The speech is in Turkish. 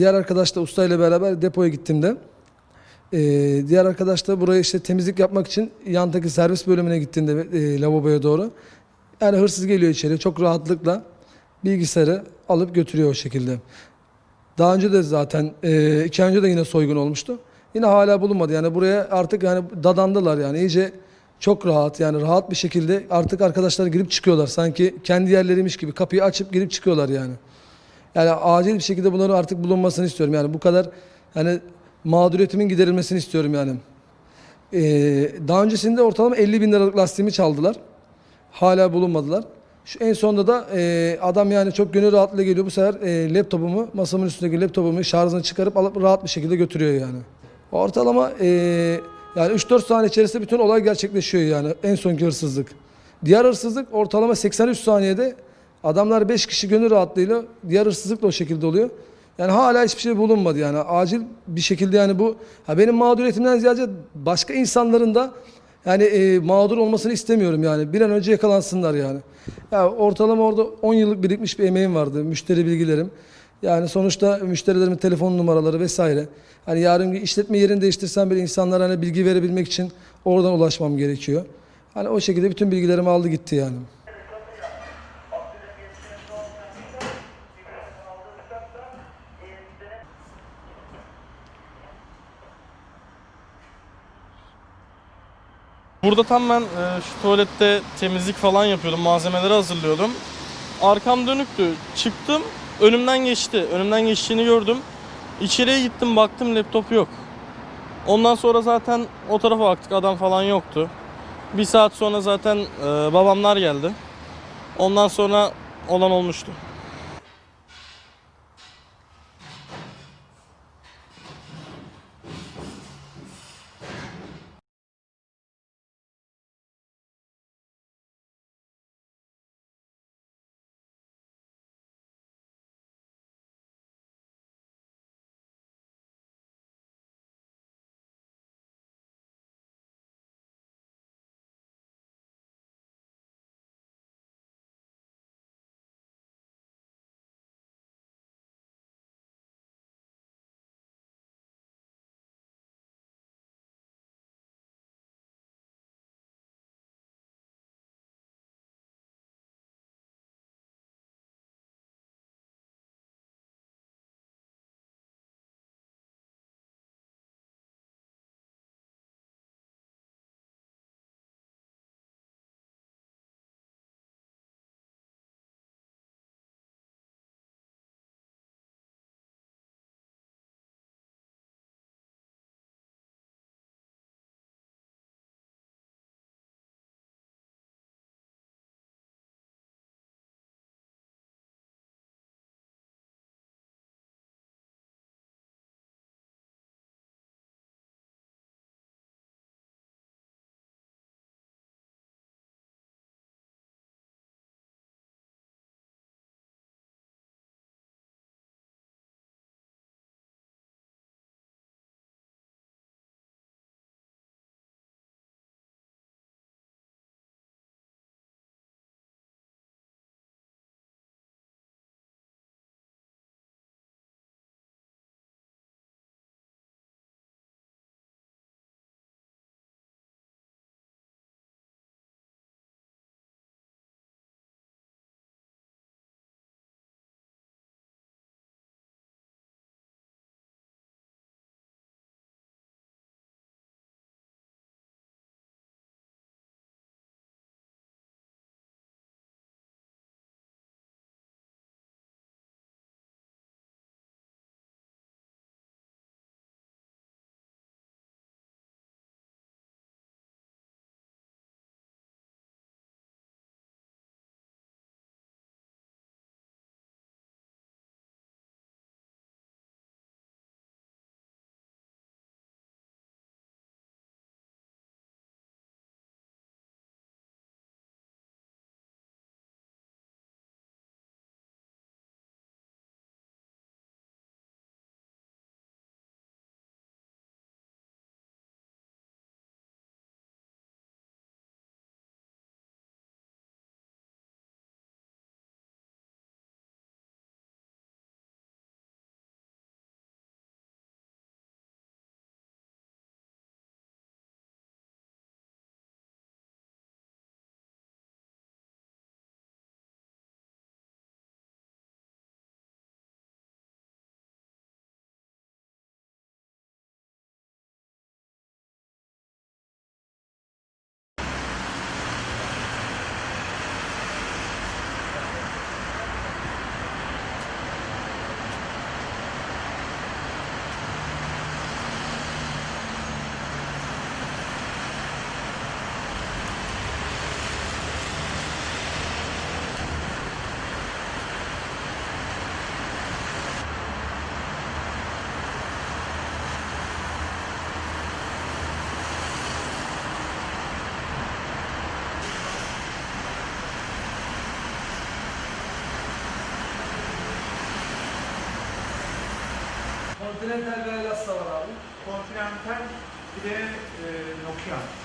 Diğer arkadaş da ustayla beraber depoya gittiğimde e, diğer arkadaş da buraya işte temizlik yapmak için yandaki servis bölümüne gittiğinde e, lavaboya doğru yani hırsız geliyor içeri çok rahatlıkla bilgisayarı alıp götürüyor o şekilde. Daha önce de zaten e, iki önce de yine soygun olmuştu. Yine hala bulunmadı. Yani buraya artık yani dadandılar yani iyice çok rahat yani rahat bir şekilde artık arkadaşlar girip çıkıyorlar. Sanki kendi yerleriymiş gibi kapıyı açıp girip çıkıyorlar yani. Yani acil bir şekilde bunların artık bulunmasını istiyorum. Yani bu kadar yani mağduriyetimin giderilmesini istiyorum yani. Ee, daha öncesinde ortalama 50 bin liralık lastiğimi çaldılar. Hala bulunmadılar. Şu en sonunda da e, adam yani çok gönül rahatlığıyla geliyor. Bu sefer e, laptopumu, masamın üstündeki laptopumu şarjını çıkarıp alıp rahat bir şekilde götürüyor yani. Ortalama e, yani 3-4 saniye içerisinde bütün olay gerçekleşiyor yani en sonki hırsızlık. Diğer hırsızlık ortalama 83 saniyede adamlar 5 kişi gönül rahatlığıyla diğer hırsızlık da o şekilde oluyor. Yani hala hiçbir şey bulunmadı yani acil bir şekilde yani bu ha benim mağduriyetimden ziyade başka insanların da yani e, mağdur olmasını istemiyorum yani bir an önce yakalansınlar yani. Ya ortalama orada 10 yıllık birikmiş bir emeğim vardı müşteri bilgilerim. Yani sonuçta müşterilerimin telefon numaraları vesaire. Hani yarın işletme yerini değiştirsem bile insanlara hani bilgi verebilmek için oradan ulaşmam gerekiyor. Hani o şekilde bütün bilgilerimi aldı gitti yani. Burada tam ben e, şu tuvalette temizlik falan yapıyordum, malzemeleri hazırlıyordum. Arkam dönüktü. Çıktım, önümden geçti. Önümden geçtiğini gördüm. İçeriye gittim, baktım laptop yok. Ondan sonra zaten o tarafa baktık, adam falan yoktu. Bir saat sonra zaten e, babamlar geldi. Ondan sonra olan olmuştu. Continental ve Elasta var abi. Continental bir de e, Nokian.